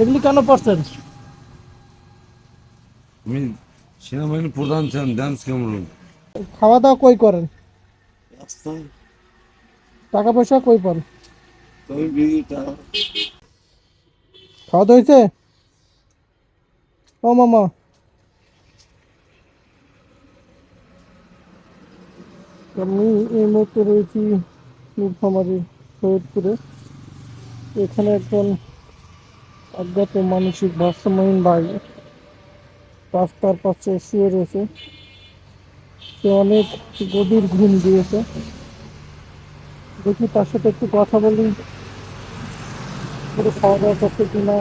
এগুলি কেন পড়ছেন? আমি সেনাবাহিনী প্রধান ছিলাম ডান্স ক্যামেরুন। খাওয়া দাওয়া কই করেন? টাকা পয়সা কই পান খাওয়া দাওয়া হয়েছে ও মামা। আমি এই মুহূর্তে রয়েছি নীলফামারী সৈয়দপুরে এখানে একজন অজ্ঞাত মানসিক ভারসাম্যহীন বাড়ি রাস্তার পাশে শুয়ে রয়েছে। সে অনেক গভীর ঘুম দিয়েছে। দেখি তার সাথে একটু কথা বলি। খাওয়া দাওয়া করছে কিনা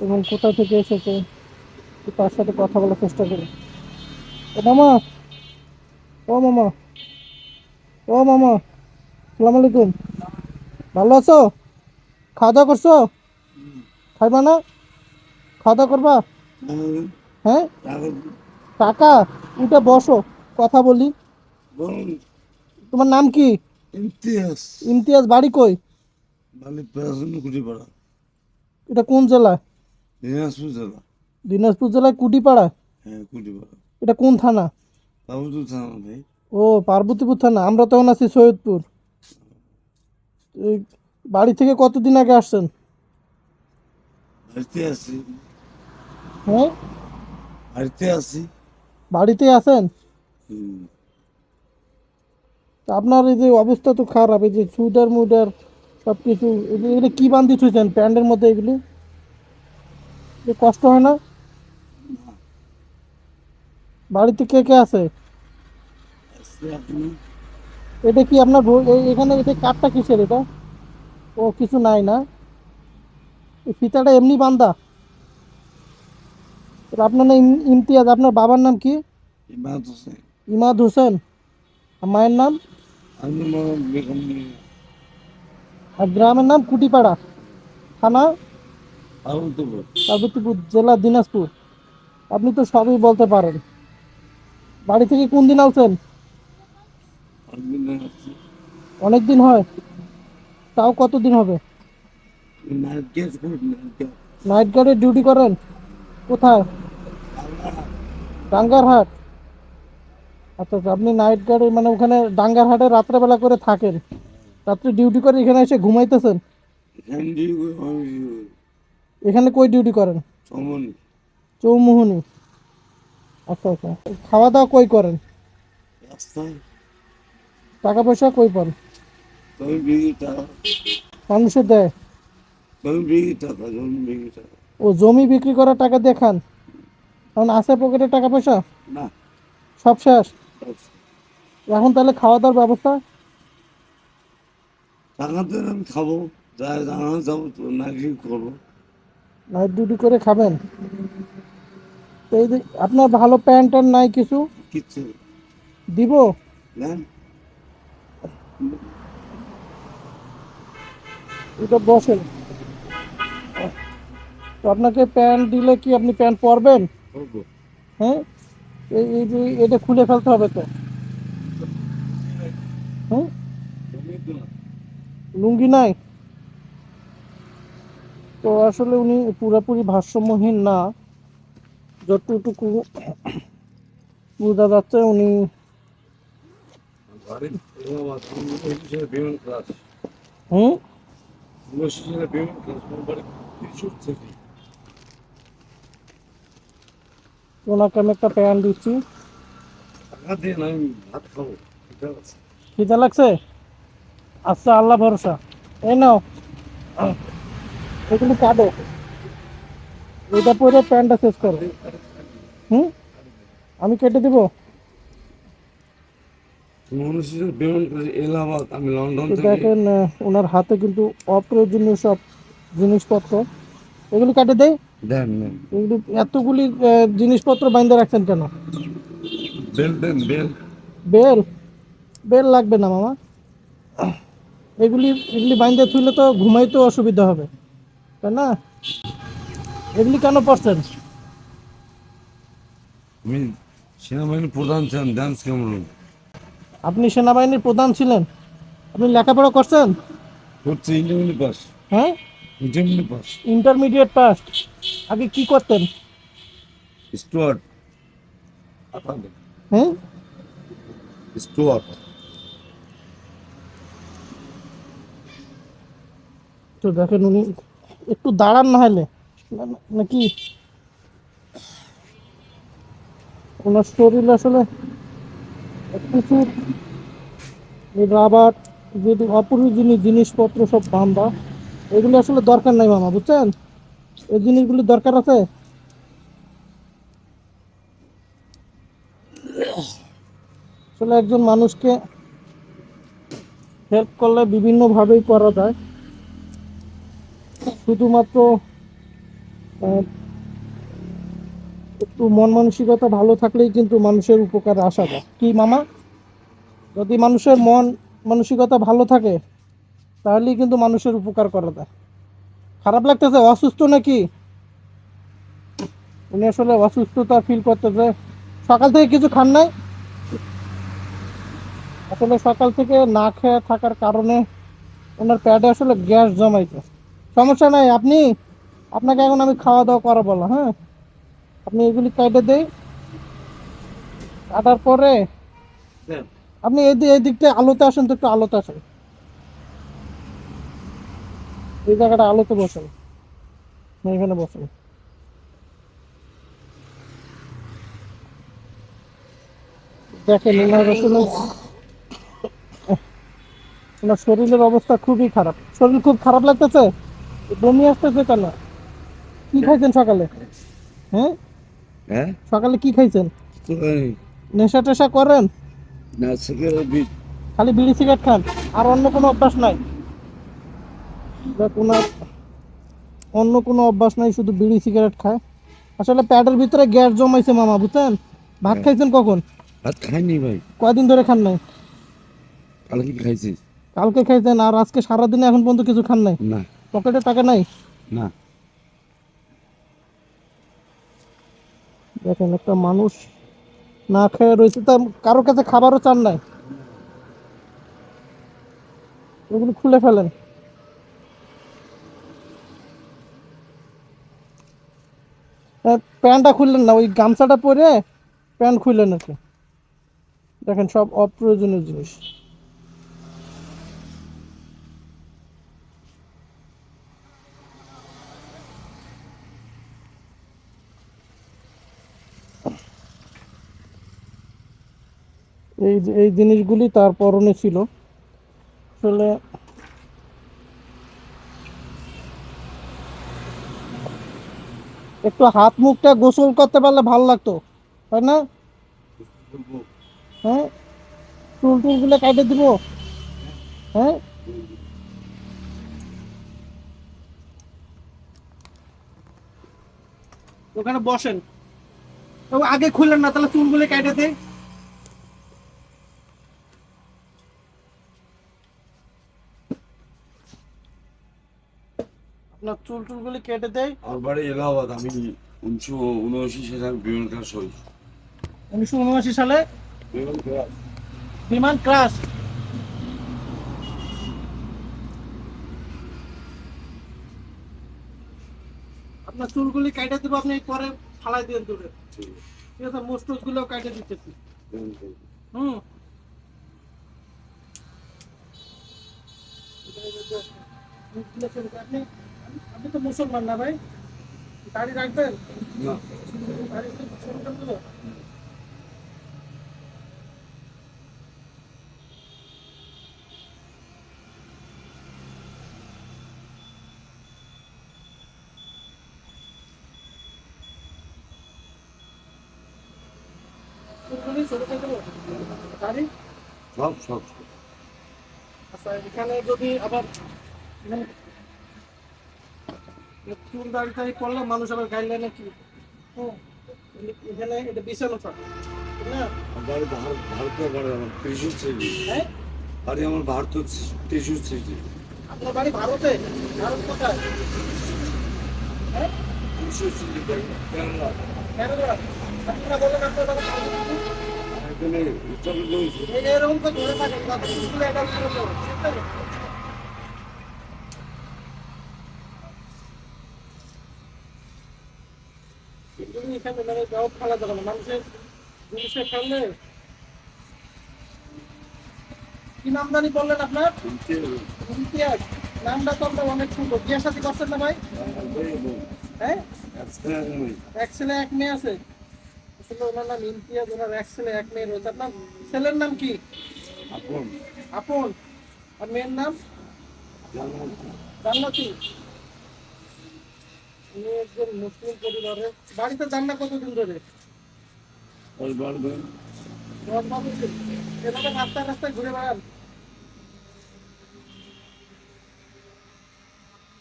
এবং কোথা থেকে এসেছে তার সাথে কথা বলার চেষ্টা করি। ও মামা ও মামা ও মামা, সালাম আলাইকুম। ভালো আছো? খাওয়া দাওয়া করছ? খাইবা না? খাওয়া দাওয়া করবা? হ্যাঁ? টাকা উঠে বসো কথা বলি। তোমার নাম কি? ইতিহাস ইমতিয়াজ বাড়ি কই? কুটিপাড়া। এটা কোন জেলা? দিনাজপুর জেলা। দিনাজপুর জেলায় কুটিপাড়া? হ্যাঁ কুটিপাড়া। এটা কোন থানা? বাবুদুর থানা ভাই। ও পার্বতীপুর থানা। আমরা তখন আছি সৈয়দপুর। এই বাড়ি থেকে কতদিন আগে আসছেন? বাড়িতে আছি। হ্যাঁ? বাড়িতে আছি। বাড়িতে আছেন? আপনার এই যে অবস্থা তো খারাপ এই যে সুইটার মুইটার সব কিছু এগুলো কী বান্ধি থুইছেন প্যান্টের মধ্যে এগুলি? কষ্ট হয় না? বাড়িতে কে কে আছে? এটা কি আপনার এখানে এটা কাঠটা কিসের এটা? ও কিছু নাই না? ফিতাটা এমনি বান্দা। আপনার নাম ইম- ইমতিয়াজ আপনার বাবার নাম কি? ইমাদ হোসেন। ইমাদ হোসেন। আর মায়ের নাম? আর গ্রামের নাম কুটিপাড়া। থানা? পার্বতীপুর জেলা দিনাজপুর। আপনি তো সবই বলতে পারেন। বাড়ি থেকে কোন দিন আসছেন? আমি অনেক দিন হয়। তাও কতদিন হবে? নাইট গেট করি নাইট গার্ডে ডিউটি করেন। কোথায়? ডাঙ্গারহাট। আচ্ছা আচ্ছা আপনি নাইট গার্ডে মানে ওখানে ডাঙ্গারহাটে রাত্রেবেলা করে থাকেন। রাত্রে ডিউটি করে এখানে এসে ঘুমাইতেছেন? এখান কই ডিউটি করেন? চৌমুহনি। আচ্ছা আচ্ছা খাওয়া দাওয়া কই করেন? টাকা পয়সা কই পান? মানুষের দেয়। ও জমি বিক্রি করা টাকা দিয়ে খান? কারণ আছে পকেটে টাকা পয়সা? না। সব শেষ? এখন তাহলে খাওয়া দাওয়ার ব্যবস্থা? টাকা দিলে আমি খাব যাই জানা যাব তো নাকি করব। নাইট ডিউটি করে খাবেন? তো এই যে আপনার ভালো প্যান্ট ট্যান্ট নাই কিছু? কিচ্ছু। দিব? নেন। এটা বসেন। তো আপনাকে প্যান্ট দিলে কি আপনি প্যান্ট পরবেন? হ্যাঁ? এই যে এটা খুলে ফেলতে হবে তো। হ্যাঁ। লুঙ্গি নাই? তো আসলে উনি পুরোপুরি ভারসাম্যহীন না। যতটুকু বোঝা যাচ্ছে উনি হুম বসেছিলে বিমান ক্লাস আমার বাড়ি ত্রিশূর থেকে ওনাকে আমি একটা প্যান্ট দিচ্ছি। আছে লাগছে? আচ্ছা আল্লাহ ভরসা। এই নাও। এগুলি কাটো। এটা পরে প্যান্টটা শেষ করো। হুম? আমি কেটে দিব? এলাহাবাদ আমি লন্ডন দেখেন ওনার হাতে কিন্তু অপ্রয়োজনীয় সব জিনিসপত্র। এগুলি কেটে দেয় দেন এতগুলি জিনিসপত্র বাইন্দে রাখছেন কেন? বেল দেন বেল। বেল? বেল লাগবে না মামা। এগুলি এগুলি বাইন্দে থুইলে তো ঘুমাইতেও অসুবিধা হবে তাই না? এগুলি কেন পড়ছেন? আমি সেনাবাহিনী প্রধান ছিলাম ডান্স ক্যামেরুন আপনি সেনাবাহিনীর প্রধান ছিলেন? আপনি লেখাপড়া করছেন? করছি ইন্টারমিডিয়েট পাস হ্যাঁ? ইন্টারমিডিয়েট পাস আগে কি করতেন? স্টুয়ার্ট আপনাদের হ্যাঁ স্টুয়ার্ট তো দেখেন উনি একটু দাঁড়ান না হলে। নাকি? ওনার শরীর আসলে এই রাবার যদি অপ্রয়োজনীয় জিনিসপত্র সব বান্ধা এগুলো আসলে দরকার নাই মামা, বুঝছেন? এই জিনিসগুলি দরকার আছে? আসলে একজন মানুষকে হেল্প করলে বিভিন্নভাবেই করা যায়। শুধুমাত্র একটু মন মানসিকতা ভালো থাকলেই কিন্তু মানুষের উপকার আসা যায়। কি মামা? যদি মানুষের মন মানসিকতা ভালো থাকে তাহলেই কিন্তু মানুষের উপকার করা যায়। খারাপ লাগতেছে অসুস্থ নাকি? উনি আসলে অসুস্থতা ফিল করতেছে। সকাল থেকে কিছু খান নাই? আসলে সকাল থেকে না খেয়ে থাকার কারণে ওনার প্যাডে আসলে গ্যাস জমাইছে। সমস্যা নাই আপনি? আপনাকে এখন আমি খাওয়া দাওয়া করা বলো হ্যাঁ? আপনি এগুলি কেটে দেই। কাটার পরে আপনি এই দি- এই দিকটা আলোতে আসেন তো একটু আলোতে আসেন। এই জায়গাটা আলোতে বসেন। এখানে বসেন। দেখেন ওনার আসলে ওনার শরীরের অবস্থা খুবই খারাপ। শরীর খুব খারাপ লাগতেছে? বমি আসতেছে কেন? কি খাইছেন সকালে? হ্যাঁ? হ্যাঁ? সকালে কি খাইছেন? নেশা টেশা করেন? না সিগারেট খালি বিড়ি সিগারেট খান? আর অন্য কোনো অভ্যাস নাই? দেখ ওনার অন্য কোনো অভ্যাস নাই শুধু বিড়ি সিগারেট খায়। আসলে প্যাডের ভিতরে গ্যাস জমাইছে মামা বুঝছেন? ভাত খাইছেন কখন? ভাত খাইনি ভাই। কয়দিন ধরে খান নাই? কালকে খাইছিস কালকে খাইছেন আর আজকে সারাদিনে এখন পর্যন্ত কিছু খান নাই? না। পকেটে টাকা নাই? না। দেখেন একটা মানুষ না খেয়ে রয়েছে তা কারোর কাছে খাবারও চান নাই। ওগুলো খুলে ফেলেন। প্যান্টটা খুললেন না, ওই গামছাটা পরে প্যান্ট খুললেন আর কি দেখেন সব অপ্রয়োজনীয় জিনিস। এই এই জিনিসগুলি তার পরনে ছিল। আসলে একটু হাত মুখটা গোসল করতে পারলে ভালো লাগতো, তাই না? হ্যাঁ? চুল টুলগুলো কেটে দিব। হ্যাঁ? ওখানে বসেন। আগে খুললেন না, তাহলে চুলগুলো কেটে দেয় আপনার চুল টুলগুলি কেটে দেয় আমার বাড়ি এলাহাবাদ আমি উনিশশো উনআশি সালে আমি বিমান ক্লাস হই। উনিশশো উনআশি সালে? বিমান ক্রাশ আপনার চুলগুলি কেটে দেবো আপনি পরে ফালাই দিয়ে দূরে ঠিক আছে মোস্টোসগুলো কেটে দিতেছি। হুম। আপনি। আপনি তো মুসলমান না ভাই। দাড়ি রাখবেন? সব সব। আচ্ছা এখানে যদি আবার চুল দাড়ি টাড়ি করলে মানুষ আবার গাইডলাইনে কি? হুম, এখানে এটা বিছানো থাকে ঠিক না? আমার বাড়ি আমার ত্রিশুর সিটি হ্যাঁ? বাড়ি আমার ভারত ত্রিশুর সিটি আপনার বাড়ি ভারতে? ভারত কোথায়? হ্যাঁ? ত্রিশুর সিটি কেরালা। কেরালা। আপনারা বলেন আপনার বাড়ি এখানে এরকম করে ধরে থাকেন যাতে চুলগুলো এটা উপরে পড়ে, ঠিক আছে? আমি এখানে মানে যাবে না মানুষের কি নাম জানি বললেন আপনার? নামটা তো আপনার অনেক সুন্দর। বিয়ে সাথে করছেন না ভাই? হ্যাঁ? এক ছেলে এক মেয়ে আছে। আসলে ওনার নাম ইমতিয়াজ ওনার এক ছেলে এক মেয়ে রয়েছে। আপনার ছেলের নাম কি? আপন। আর মেয়ের নাম? জান্নাতি। উনি একজন মুসলিম পরিবারের বাড়িতে যান না কতদিন ধরে? রাস্তায় রাস্তায় ঘুরে বেড়ান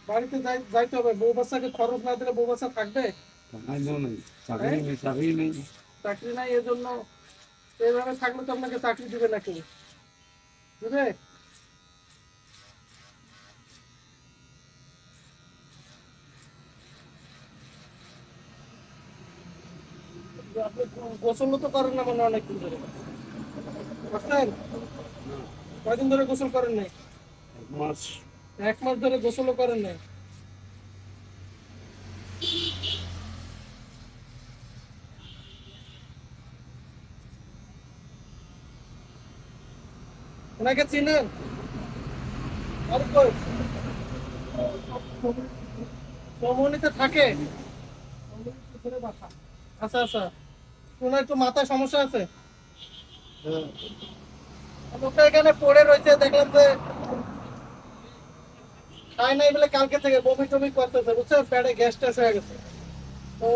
বাড়িতে যাইতে হবে। বউ বাচ্চাকে খরচ না দিলে বউ বাচ্চা থাকবে চাকরি নাই এজন্য এইভাবে থাকলে তো আপনাকে চাকরি দিবে না কেউ। দিবে? আপনি গোসল তো করেন না মানে অনেকদিন ধরে। বুঝলেন কয়দিন ধরে গোসল করেন নাই? এক মাস। ধরে গোসলও করেন নাই? ওনাকে চিনেন? সমনিতে থাকে। আচ্ছা আচ্ছা। ওনার একটু মাথায় সমস্যা আছে? লোকটা এখানে পড়ে রয়েছে, দেখলাম যে খায় নাই বলে কালকে থেকে বমি টমি করতেছে, বুঝছ? পেটে গ্যাস ট্যাস হয়ে গেছে। তো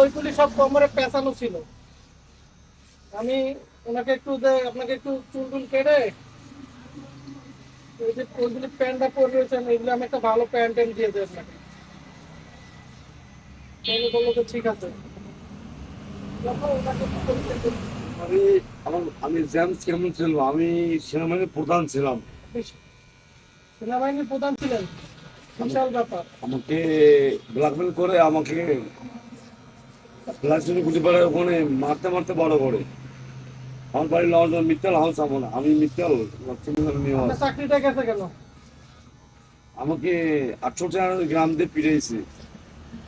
ওইগুলি সব কোমরে পেঁচানো ছিল। আমি ওনাকে একটু যে আপনাকে একটু চুল টুল কেটে ওই যে ওইগুলি প্যান্টটা পরে রয়েছেন এগুলো আমি একটা ভালো প্যান্ট ট্যান্ট দিয়ে দিই আপনাকে। ঠিক আছে তারপর ওনাকে একটু পরিচয় করে দিই। আমি আমার আমি জেমস কেমন ছিল আমি সেনাবাহিনীর প্রধান ছিলাম। সেনাবাহিনীর প্রধান ছিলেন? বিশাল ব্যাপার। আমাকে ব্ল্যাকমেল করে আমাকে লাইসেন্স খুঁজে পাড়ে ওখানে মারতে মারতে বড় করে। আমার বাড়ি লন্ডন মিত্তাল হাউস আমার। আমি মিত্তাল চাকরিটা গেছে কেন? আমাকে আটষট্টি আনার গ্রাম দিয়ে পিড়াইছে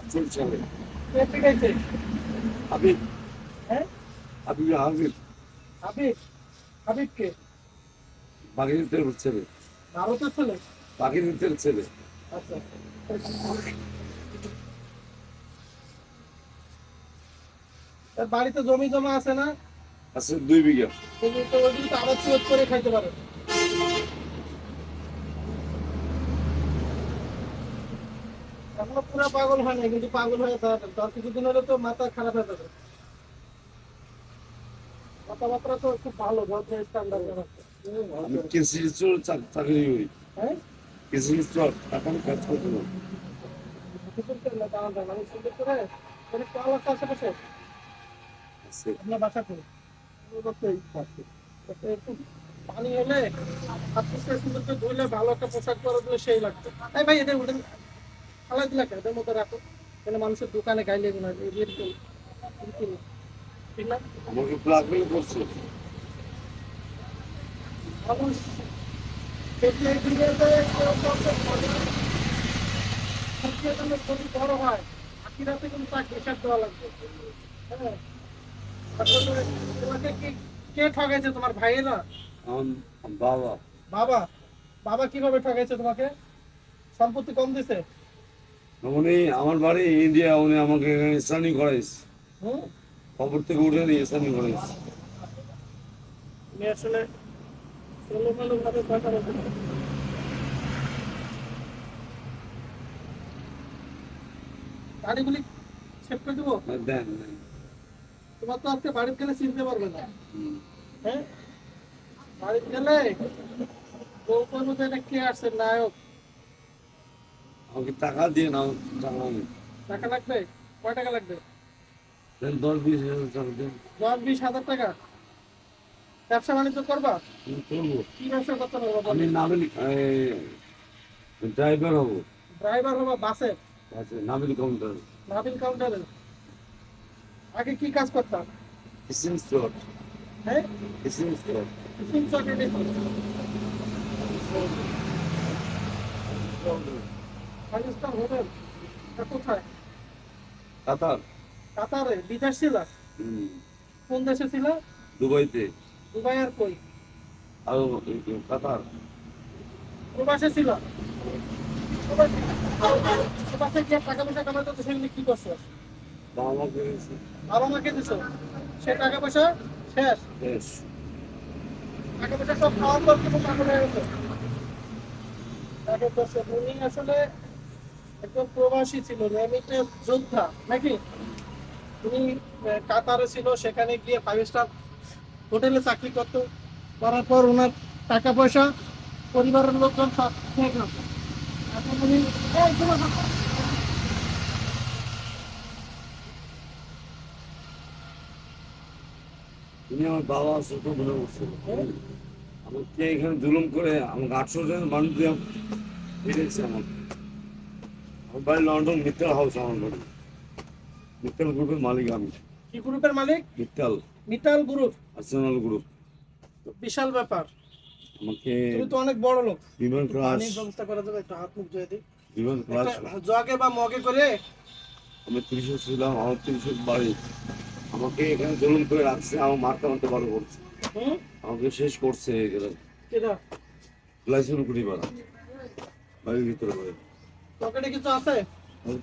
আটষট্টি সালে কে পিটাইছে? হাবিব হ্যাঁ? হাবিব হাবিব। হাবিব হাবিব কে? ছেলে। ভারতের ছেলে? ছেলে। আচ্ছা বাড়িতে জমি জমা আছে না? আছে দুই বিঘা। তুমি তো ওইগুলো তো আবার চুয়োগ করে খাইতে পারো। এখনও পুরো পাগল হয় না কিন্তু পাগল হয়ে তার কিছুদিন হলে তো মাথা খারাপ হয়ে যাবে। কথাবার্তা তো খুব ভালো ভদ্র স্ট্যান্ডার্ড আমি কৃষি স্টোর চাকরি করি। হ্যাঁ? কৃষি স্টোর এখন কাজ করতে না সুন্দর করে না। দাঁড়ান দাঁড়ান সুন্দর করে কোনো কল আছে আশেপাশে? আছে। আপনার বাসা করে একটু পানি হলে আপনি ধুলে ভালো একটা পোশাক পরে দিলে সেই লাগতো এই ভাই এদের? এদের মধ্যে রাখো। মানুষের দোকানে গাইলে না আমাকে ব্ল্যাকমেল করছে মানুষ বড় হয় আখিরাতে কিন্তু তাকে হিসাব দেওয়া লাগবে হ্যাঁ তোমাকে কি কে ঠকাইছে তোমার ভাইয়েরা বাবা বাবা বাবা কীভাবে ঠকাইছে তোমাকে? সম্পত্তি কম দিছে? উনি আমার বাড়ি ইন্ডিয়া উনি আমাকে এখানে স্থানীয় করাইছে। হুম? খবর থেকে উঠে আসলে ভাবে কথা বলতে গাড়িগুলি সেভ করে দেবো? দেন দেন। তোমার তো আজকে বাড়িতে গেলে চিনতে পারবে না। হ্যাঁ? বাড়িতে গেলে বউ করব যে এটা কে আসছে নায়ক? আমাকে টাকা দিয়ে নাও টাকা লাগবে? কয় টাকা লাগবে? দশ বিশ হাজার টাকা দেন। দশ বিশ হাজার টাকা? ব্যবসা বাণিজ্য করবা? করব। কি ব্যবসা করতে পারব আমি নাবিল ড্রাইভার হব। ড্রাইভার হবা বাসে? আচ্ছা নাবিল কাউন্টার নাবিল কাউন্টারে আগে কি কাজ করতাম? কিসিং স্টোর হ্যাঁ? কিসিং স্টোর টিফিন চকলেট পাকিস্তান হোটেল কোথায়? কাতার। কাতারে বিদেশ ছিল। কোন দেশে ছিল? দুবাইতে। দুবাই আর কই? আর কাতার। প্রবাসে ছিল। প্রবাসে প্রবাসে গিয়ে টাকা পয়সা কামাতে তো সেগুলি কি করছ। বাবা মাকে দিয়েছে। বাবা দিছো। সে টাকা পয়সা শেষ। টাকা পয়সা সব খাওয়া পর কিন্তু টাকা হয়ে গেছে। তারপর দর্শক, উনি আসলে একজন প্রবাসী ছিল রেমিটেন্স যোদ্ধা নাকি? উনি কাতারে ছিল, সেখানে গিয়ে ফাইভ স্টার হোটেলে চাকরি করতো। করার পর ওনার টাকা পয়সা পরিবারের লোকজন সব উনি আমার বাবা এখানে জুলুম করে মানুষ আমাকে। আমার বাড়ি লন্ডন, মিত্তাল হাউস আমার বাড়ি। মিত্তাল গ্রুপের মালিক আমি। কি গ্রুপের মালিক? Mittal. Mittal group. Arsenal group বিশাল ব্যাপার। আমাকে তুমি তো অনেক বড় লোক। বিমান ক্লাস পানির ব্যবস্থা করা যাবে একটা হাত মুখ ধুয়ে দিই। বিমান ক্লাস জগে বা মগে করে আমি ত্রিশে ছিলাম আমার ত্রিশে বাড়ি। আমাকে এখানে জুলুম করে রাখছে আমার মারতে মারতে বড় করছে। হুম? আমাকে শেষ করছে এখানে কেটা লাইসেন্স করি বাড়া বাড়ির ভিতরে পকেটে কিছু আছে?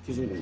কিছু নেই।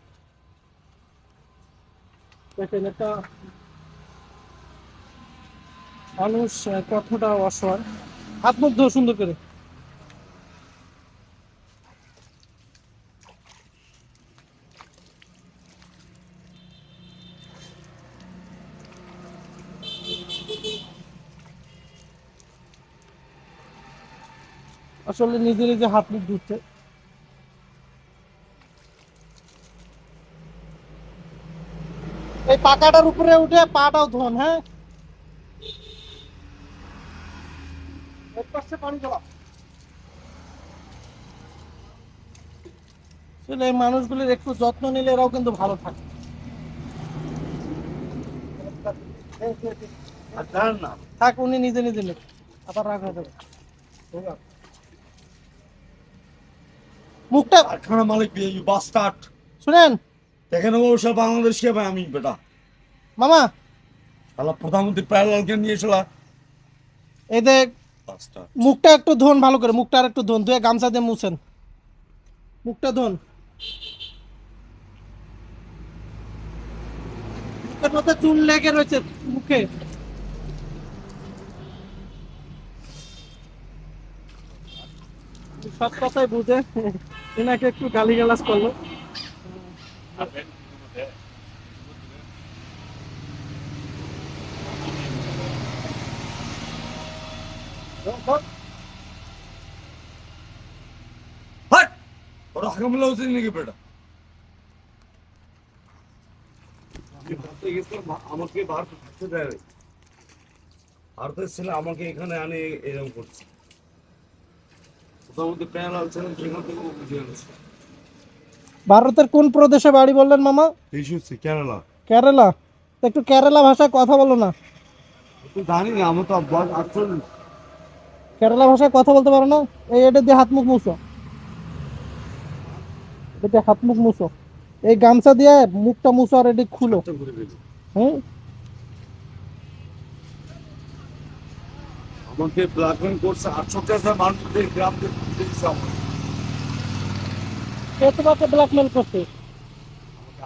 দেখেন একটা মানুষ কতটা অসহায়। হাত মুখ ধো সুন্দর করে। আসলে নিজে নিজে হাত মুখ ধুচ্ছে। পাকাটার উপরে উঠে পাটাও ধোন হ্যাঁ? পানি আসলে এই মানুষগুলির একটু যত্ন নিলে এরাও কিন্তু ভালো থাকে। থাক উনি নিজে নিজে নেবে আবার রাগ হয়ে যাবে। মুখটা মালিক বাস্টার্ড শুনেন। দেখেন বাংলাদেশকে ভাই আমি বেটা। মামা। শালা প্রধানমন্ত্রী প্যারালালকে নিয়ে এসলা এই দেখ মুখটা একটু ধোন ভালো করে মুখটা আর একটু ধোন ধুয়ে গামছা দিয়ে মুছেন। মুখটা ধোন। মধ্যে চুল লেগে রয়েছে মুখে। সব কথাই বুঝে এনাকে একটু গালি গালাজ করল হাকামুল্লাহ হোসেন নাকি বেটা আমি আমাকে দেয় নাই। ভারতের ছেলে আমাকে এখানে আনে এরকম করছে সেখান থেকে বুঝে ভারতের কোন প্রদেশে বাড়ি বললেন মামা? হচ্ছে কেরালা কেরালা একটু কেরালা ভাষায় কথা বলো না। জানি না আমার তো কেরালা ভাষায় কথা বলতে পারো না? এই এটা দিয়ে হাত মুখ মুছো। এটা দিয়ে হাত মুখ মুছো। এই গামছা দিয়ে মুখটা মুছো আর এটি খুলো। আমাকে ব্ল্যাকমেল করছে আটষট্টি হাজার মানুষদের গ্রাম থেকে দিয়েছে কে তোমাকে ব্ল্যাকমেল করছে?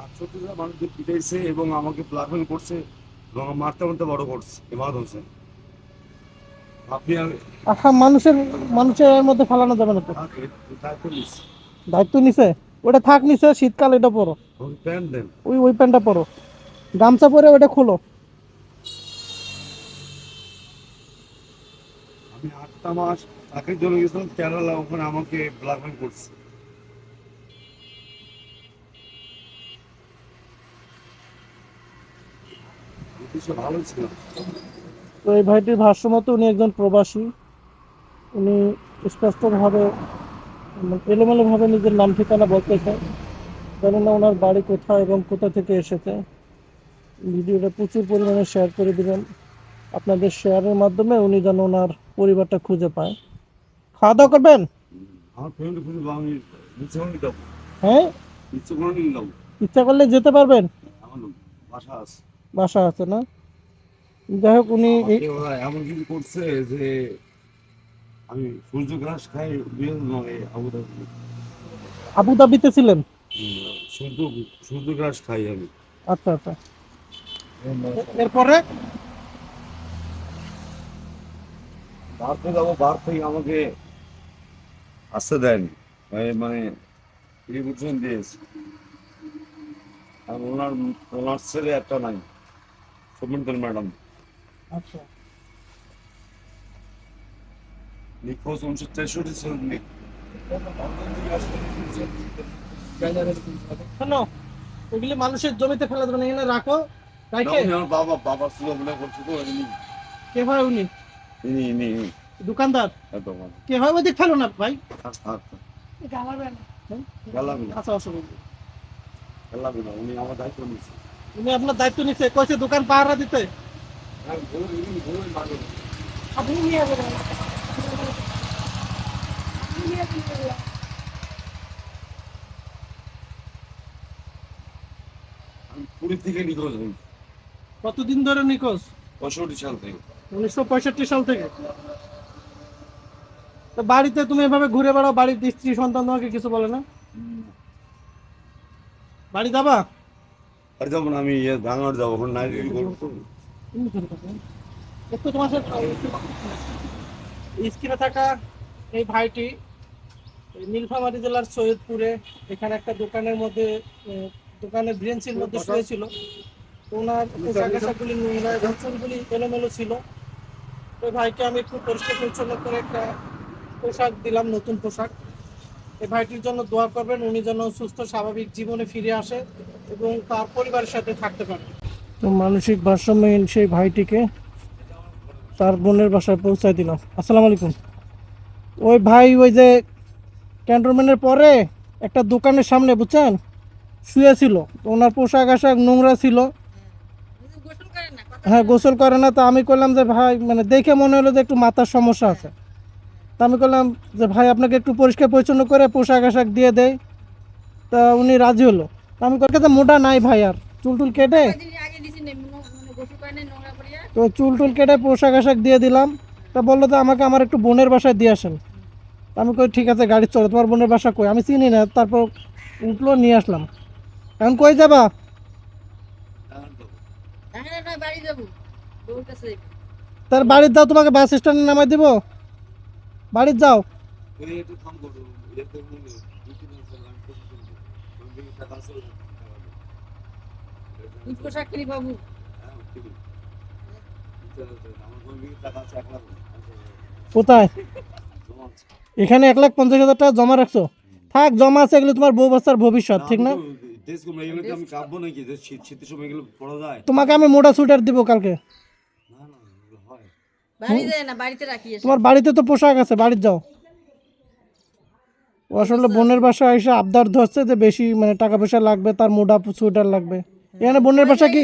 আটষট্টি হাজার মানুষদের পিটাইছে এবং আমাকে ব্ল্যাকমেল করছে এবং মারতে মারতে বড় করছে আপনি আমি মানুষের মানুষের মধ্যে ফালানো যাবে না তো। দায়িত্ব নিচ্ছি দায়িত্ব নিছে? ওটা থাক নিছে শীতকাল এটা পরো। ওই ওই প্যান্টটা পরো। গামছা পরে ওটা খোলো। আমি আটটা মাস চাকরির জন্য গেছিলাম কেরালা ওখানে আমাকে ব্ল্যাকমেল করছে। ভালো ছিল তো এই ভাইটির ভাষ্য মতো উনি একজন প্রবাসী। উনি স্পষ্টভাবে এলোমেলোভাবে নিজের নাম ঠিকানা বলতেছে জানি না ওনার বাড়ি কোথায় এবং কোথা থেকে এসেছে ভিডিওটা প্রচুর পরিমাণে শেয়ার করে দিবেন। আপনাদের শেয়ারের মাধ্যমে উনি যেন ওনার পরিবারটা খুঁজে পায়। খাওয়া দাওয়া করবেন? হ্যাঁ? ইচ্ছে করলে যেতে পারবেন? বাসা আছে। না? যাই হোক উনি এই এমন কিছু করছে যে আমি সূর্য ঘাস খাই নয় আবুধাবি। আবুধাবিতে ছিলেন? সূর্য সূর্য ঘাস খাই আমি। আচ্ছা আচ্ছা। এরপরে? বার যাব থেকে আমাকে আসতে দেয়নি। এই মানে রিভিশন দিয়েছে। আর ওনার ওনার ছেলে একটা নাই সুমিন্তল ম্যাডাম। আচ্ছা। নিখোঁজ উনিশশো তেষট্টি ছিলেন শোনো ওগুলি মানুষের জমিতে ফেলা দেবে না এখানে রাখো রাখে আমার বাবা বাবা ছিল মনে করছে তো ইনি কে হয় উনি? ইনি ইনি ইনি। দোকানদার। কে হয় ওদিক ফেলো না ভাই। হ্যাঁ? না আচ্ছা অসুবিধা না উনি আমার দায়িত্ব নিচ্ছে উনি আপনার দায়িত্ব নিচ্ছে কইছে দোকান পাহারা দিতে। হ্যাঁ ভুল ভুল মানুষ। আপনি নিয়ে যাবেন। পুরী থেকে নিখোঁজ হই। কতদিন ধরে নিখোঁজ? পঁয়ষট্টি সাল থেকে। উনিশশো পঁয়ষট্টি সাল থেকে? তো বাড়িতে তুমি এভাবে ঘুরে বেড়াও বাড়ির স্ত্রী সন্তান তোমাকে কিছু বলে না? বাড়ি যাবা? আর যেমন আমি ইয়ে ভাঙার যাব ওখানে করব একটু তোমার সাথে স্ক্রিনে থাকা এই ভাইটি নীলফামারী জেলার সৈয়দপুরে এখানে একটা দোকানের মধ্যে দোকানের ব্রেঞ্চের মধ্যে শুয়েছিল। ওনার পোশাক আশাকগুলি নোংরা এবং এলোমেলো ছিল। তো এই ভাইকে আমি একটু পরিষ্কার পরিচ্ছন্ন করে একটা পোশাক দিলাম নতুন পোশাক। এই ভাইটির জন্য দোয়া করবেন উনি যেন সুস্থ স্বাভাবিক জীবনে ফিরে আসে এবং তার পরিবারের সাথে থাকতে পারে। তো মানসিক ভারসাম্যহীন সেই ভাইটিকে তার বোনের বাসায় পৌঁছায় দিলাম। আসসালামু আলাইকুম। ওই ভাই ওই যে ক্যান্টনমেন্টের পরে একটা দোকানের সামনে, বুঝছেন? শুয়েছিল তো ওনার পোশাক আশাক নোংরা ছিল। হ্যাঁ গোসল করে না। তো আমি করলাম যে, ভাই মানে দেখে মনে হলো যে একটু মাথার সমস্যা আছে। তা আমি করলাম যে, ভাই, আপনাকে একটু পরিষ্কার পরিচ্ছন্ন করে পোশাক আশাক দিয়ে দেয় তা উনি রাজি হলো। তা আমি কলকাতা মোটা নাই ভাই আর। চুল টুল কেটে? তো চুল টুল কেটে পোশাক আশাক দিয়ে দিলাম। তা বলল যে, আমাকে আমার একটু বোনের বাসায় দিয়ে আসেন। তা আমি কই, ঠিক আছে, গাড়ি চলো তোমার বোনের বাসা কই? আমি চিনি না, তারপর উঠল, নিয়ে আসলাম। এখন কই যাবা? তার বাড়ির দাও, তোমাকে বাস স্ট্যান্ডে নামাই দিব। বাড়ির যাও। বাবু কোথায়। এখানে এক লাখ পঞ্চাশ হাজার টাকা জমা রাখছো। থাক জমা আছে এগুলো তোমার বউ বাচ্চার ভবিষ্যৎ ঠিক না? তোমাকে আমি মোটা সুইটার দিব কালকে। বাড়িতে তোমার বাড়িতে তো পোশাক আছে বাড়ির যাও। আসলে বোনের বাসা এসে আবদার ধরছে যে বেশি মানে টাকা পয়সা লাগবে তার মোটা সুইটার লাগবে। এখানে বোনের বাসা কি?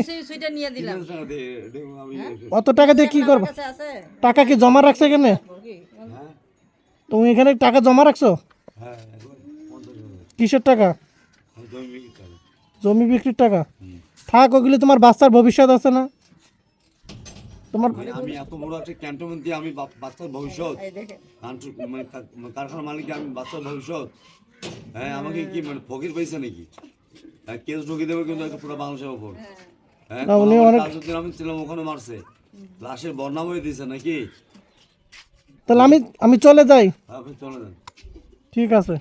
অত টাকা দিয়ে কি করব? টাকা কি জমা রাখছে এখানে? তুমি এখানে টাকা জমা রাখছো? হ্যাঁ কিসের টাকা? জমি বিক্রি করি। জমি বিক্রির টাকা? থাক ওগুলি তোমার বাচ্চার ভবিষ্যৎ আছে না? তোমার মানে আমি এত বড় একটা ক্যান্টনমেন্ট দিয়ে আমি বাচ্চার ভবিষ্যৎ। মানে কারখানার মালিক আমি বাচ্চার ভবিষ্যৎ। হ্যাঁ আমাকে কি মানে ফকির পাইছে নাকি? হ্যাঁ কেস ঢুকে দেবে কিন্তু একটা পুরো বাংলাদেশের ওপর হ্যাঁ। না, আমি ছিলাম ওখানে মারছে। লাশের বর্ণাম হয়ে দিয়েছে নাকি? তাহলে আমি আমি চলে যাই। ঠিক আছে।